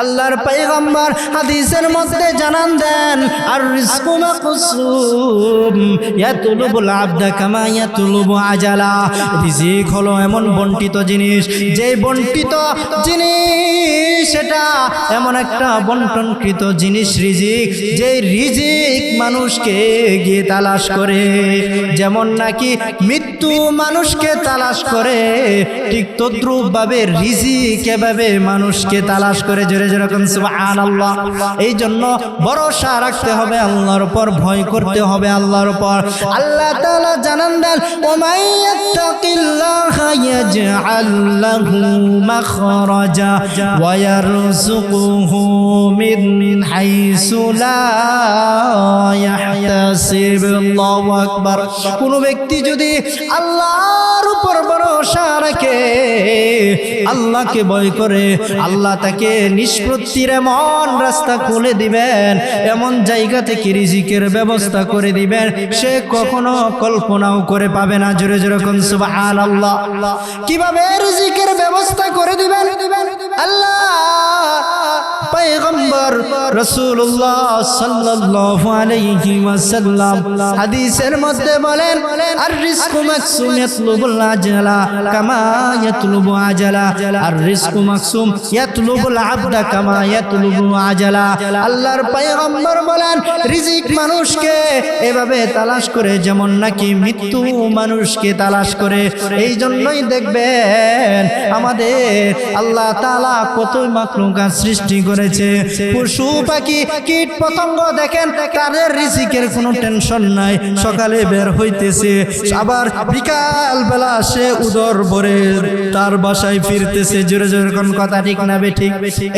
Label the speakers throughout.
Speaker 1: আল্লাহর পয়গম্বর হাদিসের মধ্যে জানান দেন আর রিজকু মাকসুম, ইয়াতুলুবুল আবদা কামা ইয়াতুলুবু আজালা। রিজিক হলো এমন বন্টিত জিনিস যে বন্টিত জিনিস সেটা এমন একটা বন্টনকৃত জিনিস, রিজিক যে রিজিক মানুষকে গিয়ে তালাশ করে। যেমন নাকি মৃত্যু মানুষকে তালাশ করে, ঠিক তদ্রুপ ভাবে রিজিক এভাবে মানুষকে তালাশ করে, জোরে যেরকম সুবহানাল্লাহ। এই জন্য ভরসা রাখতে হবে আল্লাহর উপর, ভয় করতে হবে আল্লাহর উপর। আল্লাহ তাআলা জানান দেন আল্লাহু কোন ব্যক্তি যদি আল্লাহর উপর ভরসা রাখে আল্লাহকে ভয় করে আল্লাহ তাকে নিষ্পত্তির এমন রাস্তা খুলে দিবেন, এমন জায়গা থেকে রিজিকের ব্যবস্থা করে দিবেন, সে কখনো কল্পনাও করে পাবে না। জোরে জোরে কোন সুবহান আল্লাহ কীভাবে রিজিকের ব্যবস্থা করে দিবেন? আল্লাহ পয়গম্বর রাসূলুল্লাহ সাল্লাল্লাহু আলাইহি ওয়াসাল্লাম হাদিসের মধ্যে বলেন আর রিজকু মাকসুম ইয়াতলুবুল আজালা কামা ইয়াতলুবু আজালা। আর রিজকু মাকসুম ইয়াতলুবুল কামা ইয়াতলুবু আজালা। আল্লাহর বলেন, রিজিক মানুষকে এভাবে তালাশ করে, যেমন নাকি মৃত্যু মানুষকে তালাশ করে। এই জন্যই দেখবেন আমাদের আল্লাহ তাআলা কতই মাকলুকাত সৃষ্টি করেছে। পশু পাখি, কীট পতঙ্গ দেখেন, তাদের রিজিকের কোনো টেনশন নাই। সকালে বের হইতেছে, আবার বিকাল বেলা সে উদর ভরে তার বাসায় ফিরতেছে। জোরে জোরে কোন কথা ঠিক না ঠিক?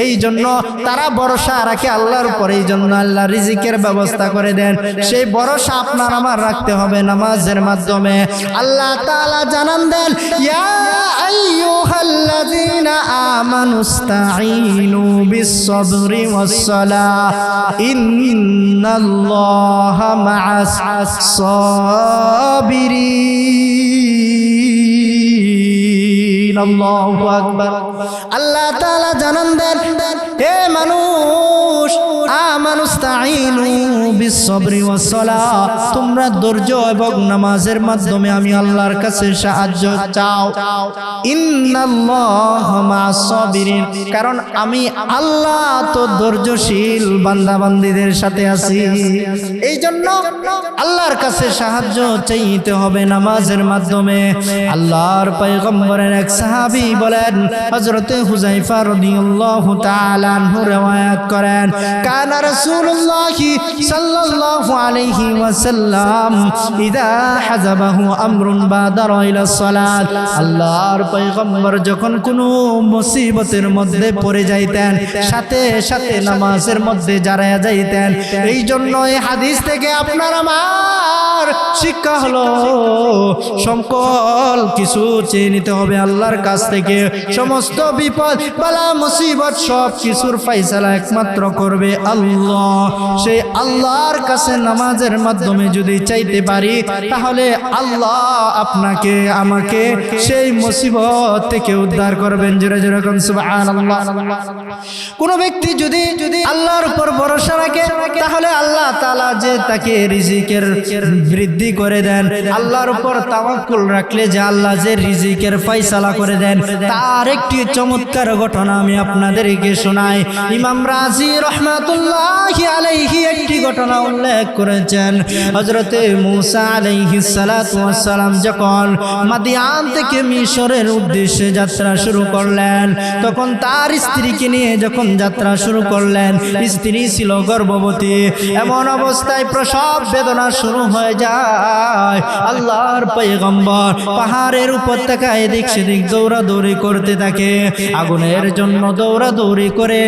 Speaker 1: এই জন্য তারা ভরসা রাখে আল্লাহর উপর এই জন্য আল্লাহ রিজিকের ব্যবস্থা করে দেন। সেই ভরসা আপনার আমার রাখতে হবে নামাজের মাধ্যমে। আল্লাহ তাআলা জানান দেন, ইয়া আইয়ুহাল্লাযীনা আমানুস্তাঈনু বিস-সাবরি ওয়াস-সালাহ ইন্নাল্লাহা মা'আস সাবিরিন আল্লাহু আকবার আল্লাহ তাআলা জানান দেন হে মানুষ তোমরা ধৈর্য এবং নামাজের মাধ্যমে আমি আল্লাহর কাছে সাহায্য চাও। কারণ আমি আল্লাহ তো ধৈর্যশীল বান্দা বান্দীদের সাথে আছি। এই জন্য আল্লাহর কাছে সাহায্য চাইতে হবে নামাজের মাধ্যমে। আল্লাহর পয়গম্বরের এক সাহাবী বলেন, হযরতে হুযাইফা রাদিয়াল্লাহু তাআলা আনহু riwayat করেন, কানা রাসূলুল্লাহ সাল্লাল্লাহু আলাইহি ইদা হাযাবাহু আমরুন বাদারা ইলা সালাত। আল্লাহর পয়গম্বর যখন কোনো মুসিবতের মধ্যে পড়ে যাইতেন, সাথে সাথে নামাজের মধ্যে জারায়া যাইতেন এই জন্য এই হাদিস থেকে আপনার আমার শিক্ষা হলো সকল কিছু চেয়ে নিতে হবে আল্লাহর কাছ থেকে। সমস্ত বিপদ, বালা, মুসিবত সব কিছুর ফাইসালা একমাত্র করবে আল্লাহ। সেই আল্লাহর কাছে নামাজের মাধ্যমে যদি চাইতে পারি, তাহলে আল্লাহ আপনাকে, আমাকে সেই মুসিবত থেকে উদ্ধার করবেন। জোরে জোরে কোন ব্যক্তি যদি আল্লাহর উপর ভরসা রাখে, তাহলে আল্লাহ তালা যে তাকে রিজিকের বৃদ্ধি করে দেন, আল্লাহর উপর তাওয়াক্কুল রাখলে যে আল্লাহ যে রিজিকের ফয়সালা করে দেন, তার একটি চমৎকার ঘটনা আমি আপনাদেরকে শোনাই। ইমাম রাজি রহমাতুল্লাহ আলাইহি একটি ঘটনা উল্লেখ করেছেন। হযরতে মূসা ওয়াস সালাম যখন মাদিয়ান থেকে মিশরের উদ্দেশ্যে যাত্রা শুরু করলেন, তখন তার স্ত্রীকে নিয়ে যখন যাত্রা শুরু করলেন স্ত্রী ছিল গর্ভবতী। এমন অবস্থায় প্রসব বেদনা শুরু হয়ে যায়। আল্লাহর পয়গম্বর পাহাড়ের উপত্যকায় এদিক সেদিক দৌড়াদৌড়ি করতে থাকে। আগুনের জন্য দৌড়াদৌড়ি করে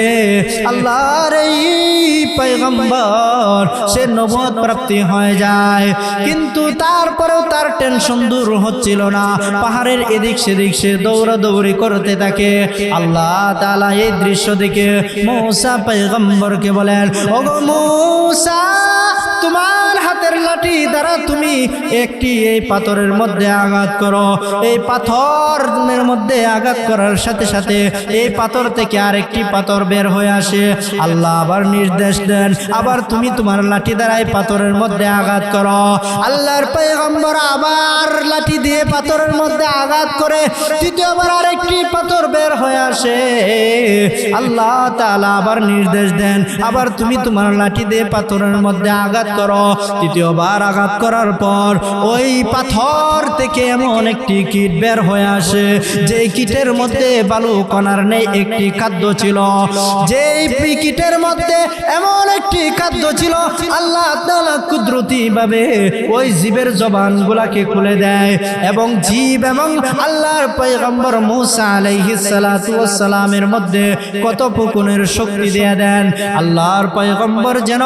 Speaker 1: আল্লাহর এই পয়গম্বর সে নবদ প্রাপ্তি হয়ে যায়। কিন্তু তারপরেও তার টেনশন দূর হচ্ছিল না। পাহাড়ের এদিক সেদিক সে দৌড়াদৌড়ি করতে থাকে। আল্লাহ তাআলা এই দৃশ্য দেখে মৌসা পয়গম্বরকে বলেন ওগো মুসা তোমার হাতের লাঠি দ্বারা তুমি একটি এই পাথরের মধ্যে আঘাত করো। এই পাথরের মধ্যে আঘাত করার সাথে সাথে এই পাথর থেকে আরেকটি পাথর বের হয়ে আসে। আল্লাহ আবার নির্দেশ দেন, আবার তুমি তোমার লাঠি দ্বারা এই পাথরের মধ্যে আঘাত করো। আল্লাহর পয়গম্বর আবার লাঠি দিয়ে পাথরের মধ্যে আঘাত করে তৃতীয়বার আরেকটি পাথর বের হয়ে আসে। আল্লাহ তালা আবার নির্দেশ দেন, আবার তুমি তোমার লাঠি দিয়ে পাথরের মধ্যে আঘাত করো। তৃতীয়বার আঘাত করার পর ওই পাথর থেকে এমন একটি কীট বের হয়ে আসে। যে কীটের মধ্যে বালু কণার নেই, একটি খাদ্য ছিল। যেই কীটের মধ্যে এমন একটি খাদ্য ছিল, আল্লাহ তাআলা কুদরতি ভাবে ওই জীবের জবান গুলাকে খুলে দেয় এবং জীব এবং আল্লাহর পয়গম্বর মুসা আলাইহিস সালাতু সালামের মধ্যে কত পুকুনের শক্তি দিয়ে দেন। আল্লাহর পয়গম্বর যেন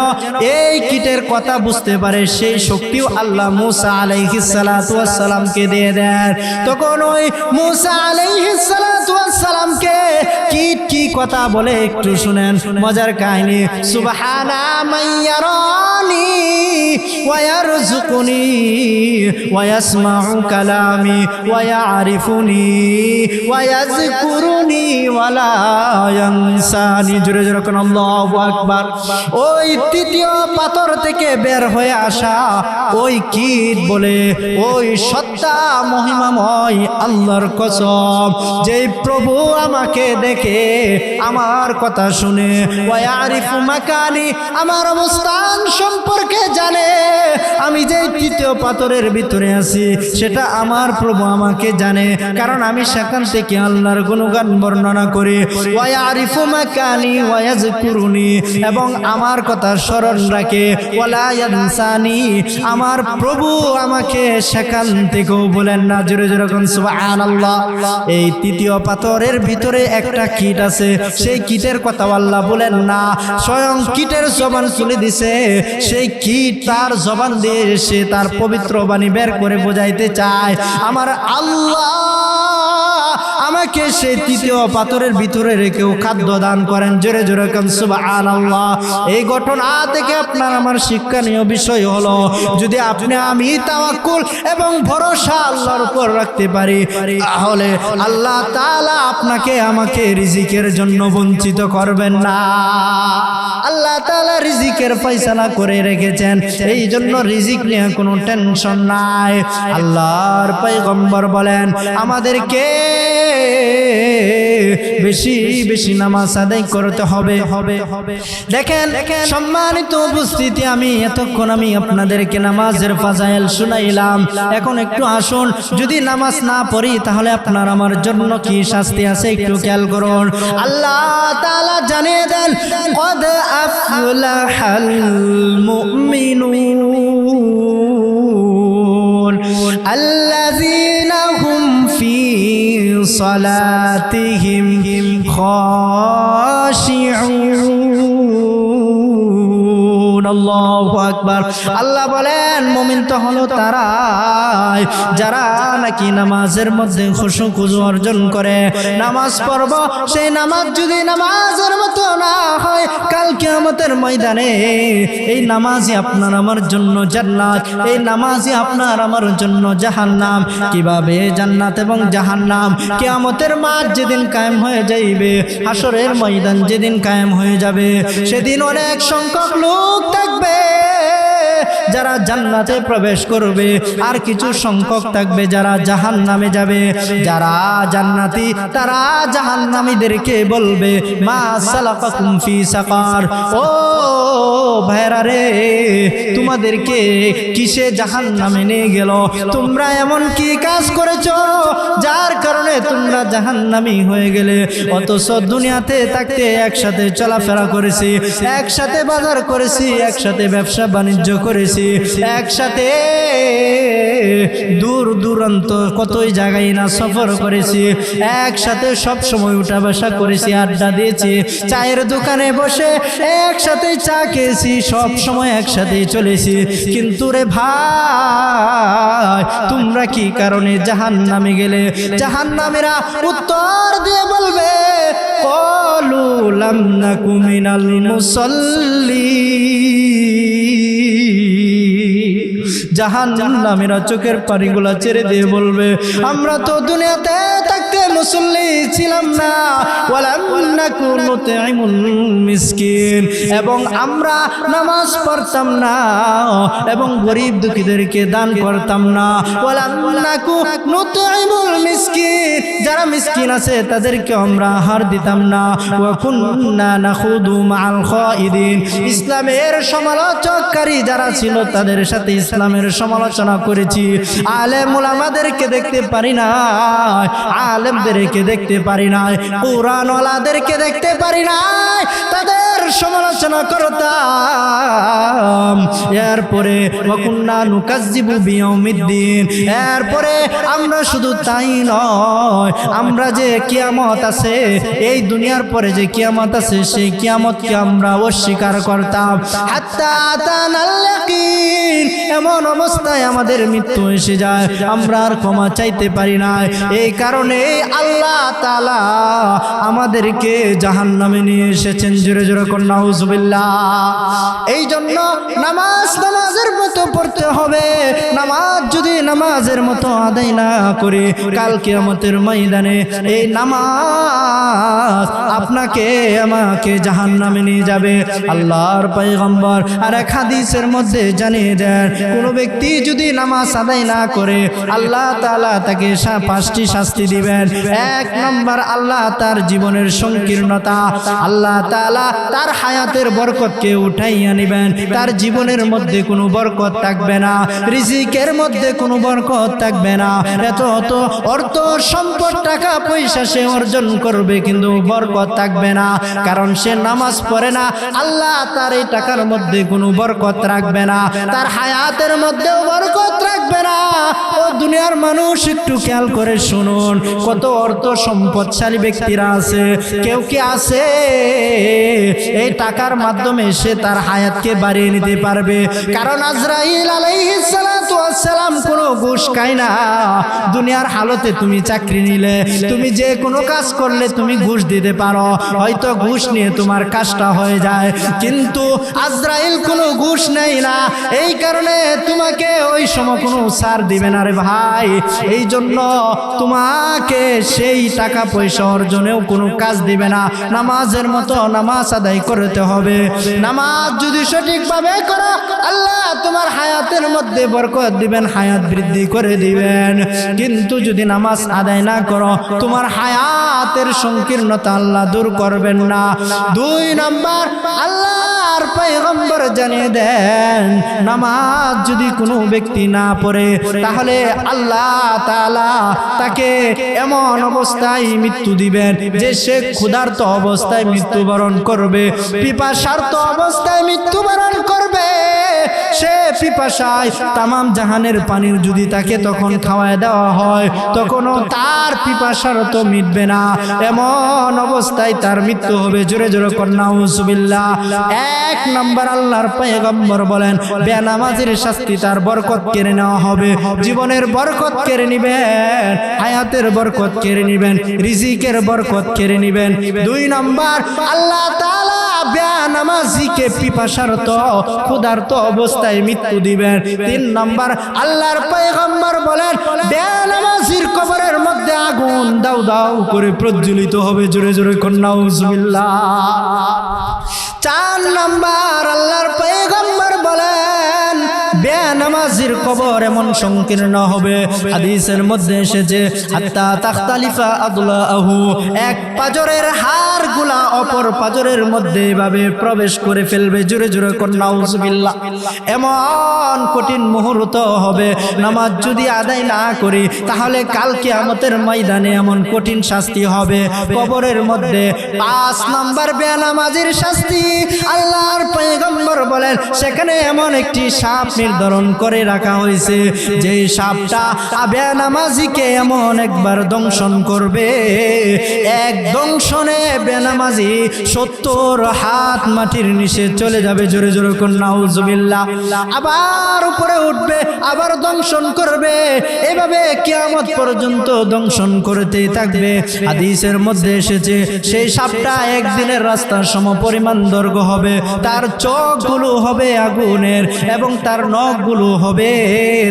Speaker 1: এই কীটের কথা বুঝতে পারে সেই শক্তিও আল্লাহ মুসা আলাইহি সালামকে দিয়ে দেন। তখন ওই মুসা আলাইহি সালাতু ওয়াস সালামকে কীট কি কথা বলে একটু শুনেন। মজার কাহিনী, সুবহানা মাইয়ারানি ওয়ায়ারযুকুনি, ওয়ায়াসমাউ কালামি ওয়ায়ারিফুনি ওয়ায়াযকুরুনি, ওয়ালা ইয়ানসানি। জোরে জোরে কোন আল্লাহু আকবার। ওই তৃতীয় পাথর থেকে বের হয়ে আসা ওই কীট বলে, ওই সত্তা মহিমাময় আল্লাহর কসম। যেই প্রভু আমাকে দেখে আমার কথা শুনে ওয়ারিফু মাকানি, আমার অবস্থান সম্পর্কে জানে। আমি যে তৃতীয় পাথরের ভিতরে আছি, সেটা আমার প্রভু আমাকে জানে। কারণ আমি সেখান থেকে আল্লাহর গুণগান বর্ণনা করি। এবং আমার কথা স্মরণ রাখে। আমার প্রভু আমাকে সেখান থেকেও বলেন না। জোরে জোরে সুবহানাল্লাহ। এই তৃতীয় পাথরের ভিতরে একটা কীট আছে। সেই কীটের কথা আল্লাহ বলেন না। স্বয়ং কীটের জবান তুলে দিছে। সেই কীট তার জবান দিয়ে সে তার পবিত্র বাণী বের করে বোঝাইতে চায়। আমার আল্লাহ আমাকে সেই তৃতীয় পাথরের ভিতরে রেখেও খাদ্য দান করেন। জোরে জোরে সুবহানাল্লাহ। এই ঘটনা থেকে আপনার আমার শিক্ষণীয় বিষয় হলো, যদি আপনি আমি তাওয়াক্কুল এবং ভরসা আল্লাহর উপর রাখতে পারি, তাহলে আল্লাহ তাআলা আপনাকে আমাকে রিজিকের জন্য বঞ্চিত করবেন না। আল্লাহ রিজিকের ফয়সালা করে রেখেছেন। এই জন্য রিজিক নিয়ে কোনো টেনশন নাই। আল্লাহর পয়গম্বর বলেন, আমাদেরকে বেশি বেশি নামাজ আদায় করতে হবে। হবে দেখেন, সম্মানিত উপস্থিতি, আমি এতক্ষণ আমি আপনাদেরকে নামাজের ফাজাইল শুনাইলাম। এখন একটু আসুন, যদি নামাজ না পড়ি, তাহলে আপনার আমার জন্য কি শাস্তি আছে একটু খেয়াল করুন। আল্লাহ তাআলা জানিয়ে দেন, কদ আফলাহাল মুমিনুন ফি صلاتهم خاشعون আকবার। আল্লাহ বলেন তো হলো যারা নাকি নামাজের মধ্যে খুশু খুজু অর্জন করে। নামাজ পড়ব, সেই নামাজ যদি নামাজের মতো না হয়, কাল ময়দানে এই নামাজই আপনার আমার জন্য জান্নাত, এই নামাজই আপনার আমার জন্য জাহান্নাম। কীভাবে জান্নাত এবং জাহান্নাম? কিয়ামতের মাঠ যেদিন কায়েম হয়ে যাইবে হাসরের ময়দান যেদিন কায়েম হয়ে যাবে, সেদিন অনেক সংখ্যক লোক থাকবে, যারা জান্নাতে প্রবেশ করবে, আর কিছু সংখ্যক থাকবে যারা জাহান নামে যাবে। যারা জান্নাতি, তারা জাহান নামীদেরকে বলবে, মা সালাকাকুম ফি সাকার। ও ভাইরা রে তোমাদেরকে কিসে জাহান নামে নিয়ে গেল? তোমরা এমন কি কাজ করেছ যার কারণে তোমরা জাহান নামি হয়ে গেলে? অথচ দুনিয়াতে থাকতে একসাথে চলাফেরা করেছি, একসাথে বাজার করেছি, একসাথে ব্যবসা বাণিজ্য করেছি, একসাথে দূর দূরান্ত কতই জায়গায় না সফর করেছি, একসাথে সব সময় উঠা বসা করেছি, আড্ডা দিয়েছি, চায়ের দোকানে বসে একসাথে চা খেয়েছি, সব সময় একসাথেই চলেছি। কিন্তু রে ভাই, তোমরা কি কারণে জাহান নামে গেলে? জাহান নামেরা উত্তর দিয়ে বলবে, কলু লাম নাকু মিনাল মুসল্লি। জাহান নামেরা চোখের পানিগুলা ছেড়ে দিয়ে বলবে, আমরা তো দুনিয়াতে থাকতে মুসল্লি ছিলাম না। মিসকিন। এবং আমরা নামাজ পড়তাম না এবং গরিব দুঃখীদেরকে দান করতাম না। যারা মিসকিন আছে, তাদেরকে আমরা আহার দিতাম না। ইসলামের সমালোচককারী যারা ছিল, তাদের সাথে ইসলামের সমালোচনা করেছি। আলেম ওলামাদেরকে দেখতে পারি না আলেমদেরকে দেখতে পারি নাই। কোরআনওয়ালাদেরকে দেখতে পারি নাই। তাদের সমালোচনা করতাম। এরপরে, ওয়াকুন্না নুকাজ্জিবু বিয়াউমিদ্দিন। এরপরে, আমরা শুধু তাই নয়, আমরা যে কিয়ামত আছে, এই দুনিয়ার পরে যে কিয়ামত আছে, সেই কিয়ামতকে আমরা অস্বীকার করতাম। এমন অবস্থায় আমাদের মৃত্যু এসে যায়। আমরা আর ক্ষমা চাইতে পারি না। এই কারণে আল্লাহ তাআলা আমাদেরকে জাহান্নামে নিয়ে এসেছেন। জোরে জোরে কন্যা হুজুবিল্লাহ এই জন্য নামাজ নামাজের মতো পড়তে হবে। নামাজ যদি নামাজের মতো আদায় না করে, কাল কিয়ামতের ময়দানে এই নামাজ আপনাকে, আমাকে জাহান নামে নিয়ে যাবে। আল্লাহর পয়গম্বর আর এক হাদিসের মধ্যে জানিয়ে দেন, কোন ব্যক্তি যদি নামাজ আদায় না করে, আল্লাহ তালা তাকে পাঁচটি শাস্তি দিবেন। এক নম্বর, আল্লাহ তার জীবনের সংকীর্ণতা। আল্লাহ তাআলা তার হায়াতের বরকতকে উঠাইয়া নিবেন। তার জীবনের মধ্যে কোনো বরকত থাকবে না, রিজিকের মধ্যে কোনো বরকত থাকবে না। এত অত অর্থ, সম্পদ, টাকা, পয়সা সে অর্জন করবে কিন্তু বরকত থাকবে না, কারণ সে নামাজ পড়ে না। আল্লাহ তার এই টাকার মধ্যে কোনো বরকত রাখবে না, তার হায়াতের মধ্যেও বরকত রাখবে না। ও দুনিয়ার মানুষ, একটু খেয়াল করে শুনুন, কত অর্থ, সম্পদশালী ব্যক্তিরা আছে, কেউ কি আছে? এই টাকার মাধ্যমে সে তার হায়াতকে বাড়িয়ে নিতে পারবে কারণ আজরাইল আলাইহিস সালাম সালাম কোনো ঘুষ খায় না। দুনিয়ার হালতে তুমি চাকরি নিলে, তুমি যে কোনো কাজ করলে তুমি ঘুষ দিতে পারো। হয়তো ঘুষ নিয়ে তোমার কাজটা হয়ে যায়, কিন্তু আজরাইল কোনো ঘুষ নেই না। এই কারণে তোমাকে ওই সময় কোনো সার দিবে না রে ভাই। এই জন্য তোমাকে সেই টাকা পয়সা অর্জনেও কোনো কাজ দিবে না। নামাজের মতো নামাজ আদায় করতে হবে। নামাজ যদি সঠিকভাবে করো, আল্লাহ তোমার হায়াতের মধ্যে বরকত দিবেন, হায়াত বৃদ্ধি করে দিবেন। কিন্তু যদি নামাজ আদায় না করো, তোমার হায়াতের সংকীর্ণতা আল্লাহ দূর করবেন না। দুই নম্বর, আল্লাহর পয়গম্বর জানিয়ে দেন, নামাজ যদি কোনো ব্যক্তি না পড়ে, তাহলে আল্লাহ তাকে এমন অবস্থায় মৃত্যু দিবেন যে সে ক্ষুধার্ত অবস্থায় মৃত্যুবরণ করবে, পিপাসার্ত অবস্থায় মৃত্যুবরণ করবে। সে পিপাসায় তামাম জাহানের পানির যদি তাকে তখন খাওয়ায় দেওয়া হয়, তখনও তার পিপাসার তো মিটবে না। এমন অবস্থায় তার মৃত্যু হবে। জোরে জোরে কন্যা উসুবিল্লা এক নম্বর আল্লাহর পয়গম্বর বলেন, বেনামাজির শাস্তি তার বরকত কেড়ে নেওয়া হবে। জীবনের বরকত কেড়ে নিবেন, হায়াতের বরকত কেড়ে নিবেন, রিজিকের বরকত কেড়ে নিবেন। দুই নম্বর, আল্লাহ তাআলা বেনামাজিকে পিপাসারত, ক্ষুধার্ত অবস্থায় মৃত্যু দিবেন। তিন নম্বর, আল্লাহর পয়গম্বর বলেন, বেনামাজির কবরের মধ্যে আগুন দাউ দাউ করে প্রজ্বলিত হবে, জোরে জোরে কন্যা চার নম্বর, আল্লাহর বেনামাজির কবর এমন সংকীর্ণ হবে। হাদিসের মধ্যে এসেছে আত্তা তাখতালিফা আদলাহু এক পাজরের হার অপর পাজরের মধ্যে এভাবে প্রবেশ করে ফেলবে, জোরে জোরে কন্যা এমন কঠিন মুহূর্ত হবে। নামাজ যদি আদায় না করি, তাহলে কালকে আমাদের ময়দানে এমন কঠিন শাস্তি হবে। কবরের মধ্যে পাঁচ নাম্বার বেনামাজির শাস্তি, আল্লাহর পয়গম্বর বলেন, সেখানে এমন একটি সাপ নির্ধারণ করে রাখা হয়েছে। যে সাপটা বেনামাজিকে এমন একবার দংশন করবে, এক দংশনে বেনামাজি সত্তর হাত মাটির নিচে চলে যাবে। জোরে জোরে কন্যা উজবিল্লা আবার উপরে উঠবে, আবার দংশন করবে। এভাবে কিয়ামত পর্যন্ত দংশন করতেই থাকবে। হাদিসের মধ্যে এসেছে, সেই সাপটা একদিনের রাস্তার সম পরিমাণ দৈর্ঘ্য হবে, তার চোখগুলো হবে আগুনের এবং তার ন নখগুলো হবে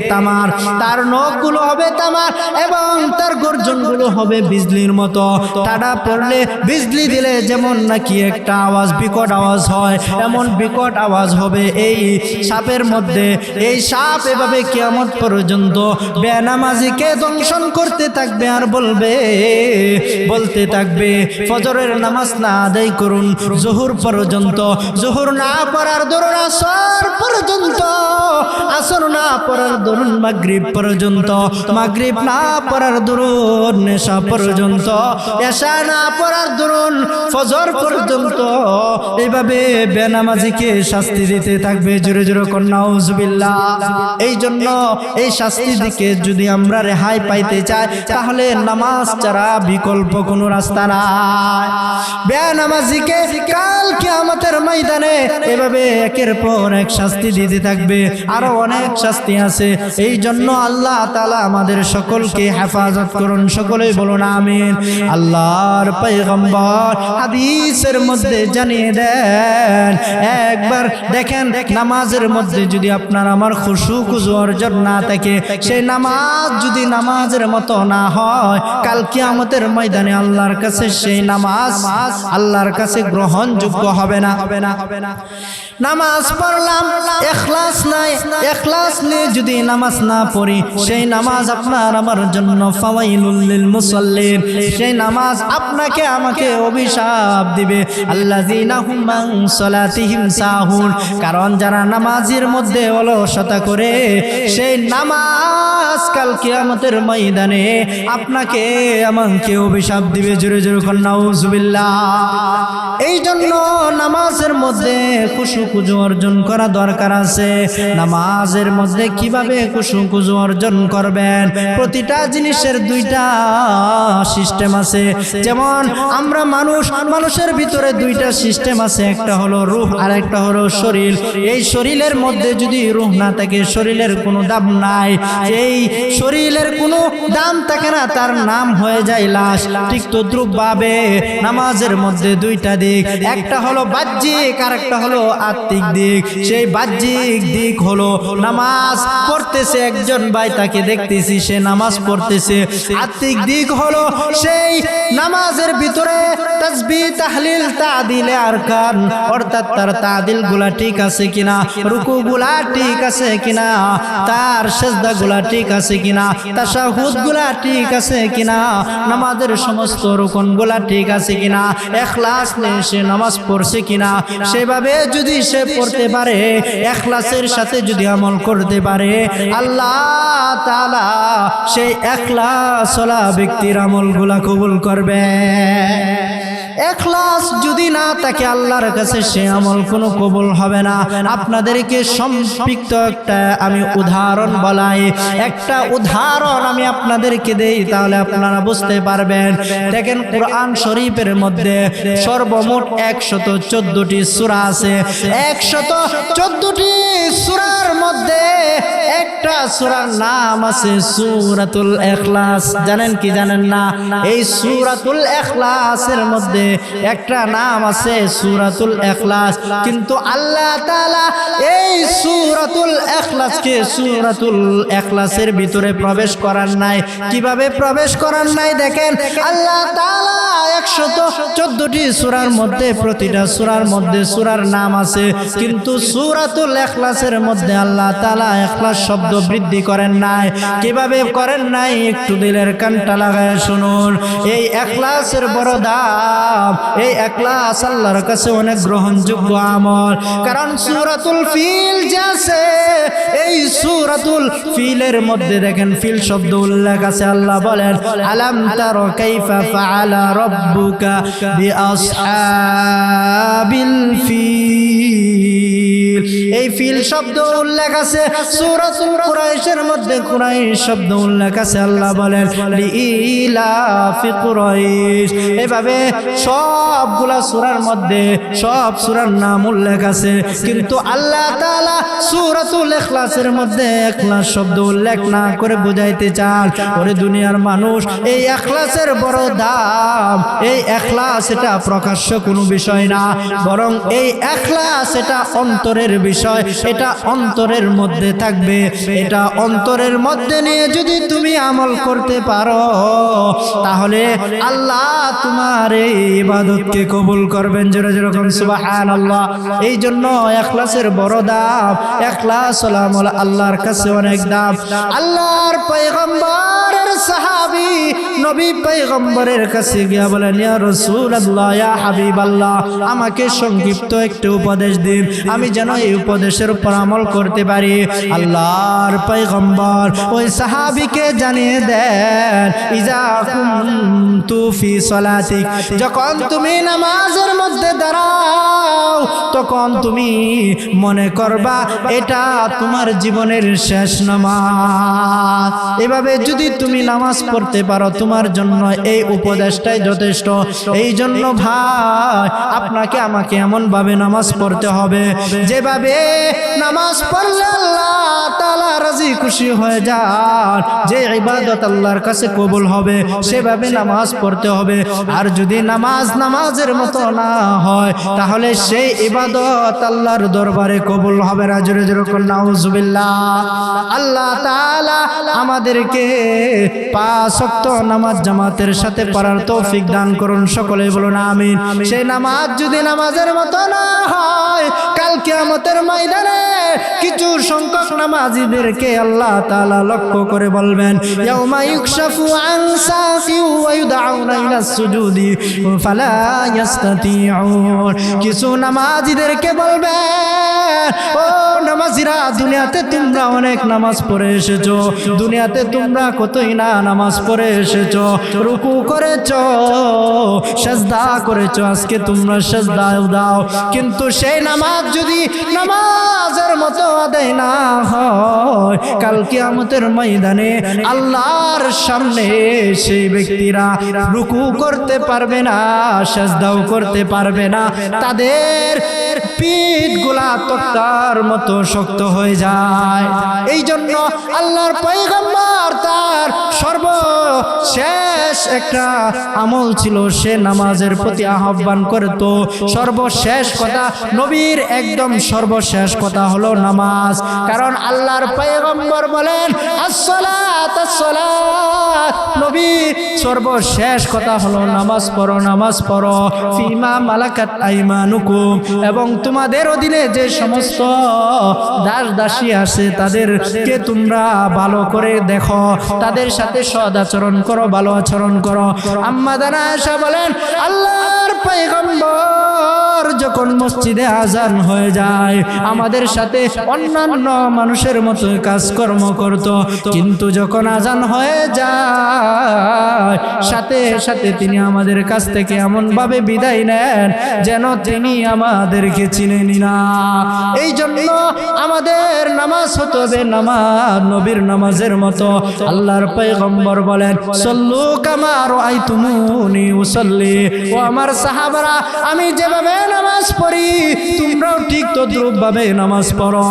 Speaker 1: তামার, তার নখগুলো হবে তামার এবং তার গর্জনগুলো হবে বিজলির মতো। টাটা পড়লে বিজলি দিলে যেমন নাকি একটা আওয়াজ, বিকট আওয়াজ হয়, এমন বিকট আওয়াজ হবে এই সাপের মধ্যে। এই সাপ এভাবে কিয়ামত পর্যন্ত বেনামাজিকে দংশন করতে থাকবে আর বলবে, বলতে থাকবে, ফজরের নামাজ না আদায় করুন, জোহর পর্যন্ত, জোহর না পড়ার দরুন আসর পর্যন্ত। আসর না পড়ার দরুন মাগরিব পর্যন্ত, মাগরিব না পড়ার দরুন নেশা পর্যন্ত, এশা না পড়ার দরুন ফজর পর্যন্ত। এইভাবে বেনামাজিকে শাস্তি দিতে থাকবে জোরে জোরে কন্যা উজবিল্লা এই জন্য এই শাস্তি দিকে যদি আমরা রেহাই পাইতে চাই, তাহলে নামাজ ছাড়া বিকল্প কোনো রাস্তা নাই। বেনামাজিকে কাল কিয়ামতের ময়দানে এভাবে একের পর এক শাস্তি দিতে থাকবে। আরও অনেক শাস্তি আছে। এই জন্য আল্লাহ তালা আমাদের সকলকে হেফাজত করুন। সকলেই বলুন আমিন। আল্লাহর পয়গম্বর হাদিসের মধ্যে জানিয়ে দেন, একবার দেখেন নামাজের মধ্যে যদি আপনার আমার খুশু খুশু অর্জন না থাকে, সেই নামাজ যদি নামাজের মতো না হয়, কাল কিয়ামতের ময়দানে আল্লাহর কাছে সেই নামাজ আল্লাহর কাছে গ্রহণযোগ্য হবে না হবে না হবে না। নামাজ পড়লাম, এখলাস নাই এখলাস নিয়ে যদি নামাজ না পড়ি, সেই নামাজ আপনার আমার জন্য ফাওয়াইলুল লিল মুসাল্লিন। সেই নামাজ আপনাকে আমাকে অভিশাপ দিবে। আল্লাযিনা হুম সালাতিহিম সাহুন। কারণ যারা নামাজের মধ্যে অলসতা করে, সেই নামাজ কাল কিয়ামতের ময়দানে আপনাকে আমাকে অভিশাপ দিবে। জোরে জোরে কন্যা উজবিল্লাহ এই জন্য নামাজের মধ্যে খুশু কুজু অর্জন করা দরকার আছে। নামাজের মধ্যে কীভাবে খুশু কুজু অর্জন করবেন? প্রতিটা জিনিসের দুইটা সিস্টেম আছে। যেমন, আমরা মানুষ, মানুষের ভিতরে দুইটা সিস্টেম আছে। একটা হলো রূহ আর একটা হলো শরীর। এই শরীরের মধ্যে যদি রূহ না থাকে, শরীরের কোনো দাম নাই। এই শরীরের কোনো দাম থাকে না, তার নাম হয়ে যায় লাশ। ঠিক তো দ্রুপ ভাবে নামাজের মধ্যে দুইটা দিক, একটা হলো বাহ্যিক আর একটা হলো আত্মিক দিক। সেই বাহ্যিক দিক হলো নামাজ পড়তেছে একজন ভাই, তাকে দেখতেছি সে নামাজ পড়তেছে। আত্মিক দিক হলো সেই নামাজের ভিতরে তাসবিহ তাহলিল, তাদিলে আরকান অর্থাৎ তার তাদিলগুলা ঠিক আছে কিনা রুকু গুলা ঠিক আছে কিনা, তার সেজদা গুলা ঠিক আছে কিনা গুলা ঠিক আছে কিনা, নামাজের সমস্ত রুকনগুলা ঠিক আছে কিনা, এখলাস নিয়ে সে নামাজ পড়ছে কিনা, সেভাবে যদি সে পড়তে পারে, এখলাসের সাথে যদি আমল করতে পারে, আল্লাহ তালা সেই সলা ব্যক্তির আমলগুলা কবুল করবে। এখলাস যদি না থাকে আল্লাহর কাছে, সে আমল কোনো কবুল হবে না। আপনাদেরকে সম্পৃক্ত একটা আমি উদাহরণ বলাই। একটা উদাহরণ আমি আপনাদেরকে দেই, তাহলে আপনারা বুঝতে পারবেন। দেখেন কোরআন শরীফের মধ্যে সর্বমোট একশত চোদ্দটি সূরা আছে। একশত চোদ্দটি সূরার মধ্যে একটা সূরার নাম আছে সুরাতুল ইখলাস জানেন কি জানেন না? এই সুরাতুল ইখলাসের মধ্যে একটা নাম আছে সুরাতুল ইখলাস। কিন্তু আল্লাহ তাআলা এই সূরাতুল ইখলাসকে সূরাতুল ইখলাসের ভিতরে প্রবেশ করার নাই। কীভাবে প্রবেশ করার নাই দেখেন? আল্লাহ চোদ্দটি সূরার মধ্যে, প্রতিটা সূরার মধ্যে সূরার নাম আছে। কিন্তু সূরাতুল ইখলাসের মধ্যে আল্লাহ তাআলা ইখলাস শব্দ বৃদ্ধি করেন নাই। কীভাবে করেন নাই? একটু দিলের কানটা লাগায় শুনুন। এই ইখলাসের বড় দাম এই ইখলাস আল্লাহর কাছে অনেক গ্রহণযোগ্য আমল। কারণ সূরাতুল ফিল যে আছে এই সূরাতুল ফিলের মধ্যে দেখেন ফিল শব্দ উল্লেখ আছে। আল্লাহ বলেন, আলাম তারা কাইফা ফাআলা রাব্বুকা বিআসহাবিল ফিল? এই ফিল শব্দ উল্লেখ আছে। সূরাতুল কুরাইশের মধ্যে কুরাইশ শব্দ উল্লেখ আছে। আল্লাহ বলেন, লিইলাফি কুরাইশ। এভাবে সবগুলা সুরার মধ্যে সব সুরার নাম উল্লেখ আছে। কিন্তু আল্লাহ তাআলা সূরাতুল ইখলাসের মধ্যে ইখলাস শব্দ উল্লেখ না করে বুঝাইতে চান। ওরে দুনিয়ার মানুষ, এই ইখলাসের বড় দাম, এই ইখলাস এটা প্রকাশ্য কোনো বিষয় না। বরং এই ইখলাস এটা অন্তরের বিষয়, এটা অন্তরের মধ্যে থাকবে। এটা অন্তরের মধ্যে নিয়ে যদি তুমি আমল করতে পারো, তাহলে আল্লাহ তোমার এই ইবাদতকে কবুল করবেন, জোরে যেরকম সুবাহান আল্লাহ এই জন্য এখলাসের বড় দাম এখলাস আল্লাহর কাছে অনেক দাম আল্লাহর পয়গম্বরের সাহাবি নবী পয়গম্বরের কাছে গিয়া বলেন, ইয়া রাসূলুল্লাহ, ইয়া হাবিবাল্লাহ, আমাকে সংক্ষিপ্ত একটু উপদেশ দিন। আমি যেন এই উপদেশের উপর আমল করতে পারি। আল্লাহর পয়গম্বর ওই সাহাবিকে জানিয়ে দেন, ইজা কুনতু ফি সলাতিক। যখন তুমি নামাজের মধ্যে দাঁড়াও, তখন তুমি মনে করবা, এটা তোমার জীবনের শেষ নামাজ। এভাবে যদি তুমি নামাজ পড়তে পারো, তোমার জন্য এই উপদেশটাই যথেষ্ট। এই জন্য ভাই, আপনাকে আমাকে এমন ভাবে নামাজ পড়তে হবে, যেভাবে নামাজ পড়লে খুশি হয়ে যান। যে ইবাদত আল্লাহর কাছে কবুল হবে, সেভাবে নামাজ পড়তে হবে। আর যদি নামাজ নামাজের মতো না হয়, তাহলে সেই ইবাদত আল্লাহর দরবারে কবুল হবে না। জোরে জোরে আল্লাহ তাআলা আমাদেরকে পাঁচ নামাজ জামাতের সাথে পড়ার তৌফিক দান করুন সকলে বলুন আমিন। সেই নামাজ যদি নামাজের মতো না হয়, কাল কিয়ামতের ময়দানে কিছু সংখ্যক নামাজিদেরকে আল্লাহ তাআলা লক্ষ্য করে বলবেন কিছু নামাজিদেরকে ও নামাজিরা, দুনিয়াতে তোমরা অনেক নামাজ পড়ে এসেছ, দুনিয়াতে তোমরা কতই না, নামাজ পড়ে এসেছ, রুকু করেছ, সাজদা করেছ, আজকে তোমরা সাজদা দাও। কিন্তু সেই নামাজ যদি নামাজের মতো আদায় না হয়, কাল কিয়ামতের ময়দানে আল্লাহর সামনে সেই ব্যক্তিরা রুকু করতে পারবে না, সাজদাও করতে পারবে না, তাদের পিঠগুলা তক্তার মতো শক্ত হয়ে যায়। এই জন্য আল্লাহর পয়গম্বর তার সর্ব সর্বশেষ একটা আমল ছিল, সে নামাজের প্রতি আহ্বান করত। সর্বশেষ কথা, নবীর একদম সর্বশেষ কথা হলো নামাজ। কারণ আল্লাহর পয়গম্বর বলেন সর্বশেষ কথা হলো, নামাজ পড়ো নামাজ পড়ো। ফিমা মালাকাত আইমানুকুম। এবং তোমাদের অধীনে যে সমস্ত দাস দাসী আছে, তাদেরকে তোমরা ভালো করে দেখো। তাদের সাথে সদ আচরণ করো ভালো আচরণ করো। আম্মা দানা আশা বলেন আল্লাহর পয়গম্বর যখন মসজিদে আজান হয়ে যায়, আমাদের সাথে অন্যান্য মানুষের মতো কাজকর্ম করত। কিন্তু যখন আজান হয়ে যায়, সাথে সাথে তিনি আমাদের কাছ থেকে এমন ভাবে বিদায় নেন যেন তিনি আমাদেরকে চিনেনি না। এই জন্য আমাদের নামাজ হতে যে নামাজ, নবীর নামাজের মতো। আল্লাহর পয়গম্বর বলেন, সল্লু কামার আই উসল্লি। ও আমার সাহাবারা, আমি যেভাবে নামাজ পড়ি, তোমরাও ঠিক তদ্রুপ ভাবে নামাজ পড়ো।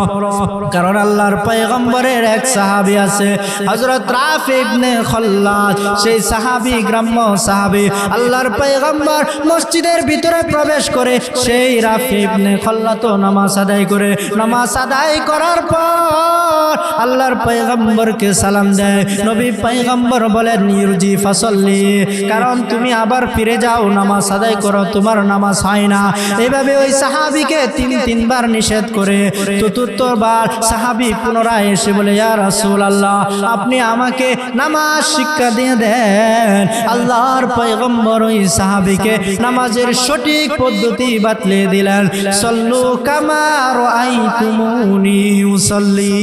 Speaker 1: কারণ আল্লাহর পয়গম্বরের এক সাহাবী আছে, হযরত রাফি ইবনে খল্লাদ সেই সাহাবী গ্রাম্য সাহাবী। আল্লাহর পয়গম্বর মসজিদের ভিতরে প্রবেশ করে সেই রাফি ইবনে খল্লাত নামাজ আদায় করে। নামাজ আদায় করার পর আল্লাহর পয়গম্বরকে সালাম দেয়। নবী পয়গম্বর বলেন, ইরজি ফাসল্লি। কারণ তুমি আবার ফিরে যাও, নামাজ আদায় করো, তোমার নামাজ হয় না। এভাবে ওই সাহাবিকে তিন তিনবার নিষেধ করে চতুর্থবার সাহাবি পুনরায় এসে বলে ইয়া রাসূল আল্লাহ আপনি আমাকে নামাজ শিক্ষা দিয়ে দেন। আল্লাহর পয়গম্বর ওই সাহাবিকে নামাজের সঠিক পদ্ধতি বাতলে দিলেন। সল্লু কামার আই তুমুনি উসল্লি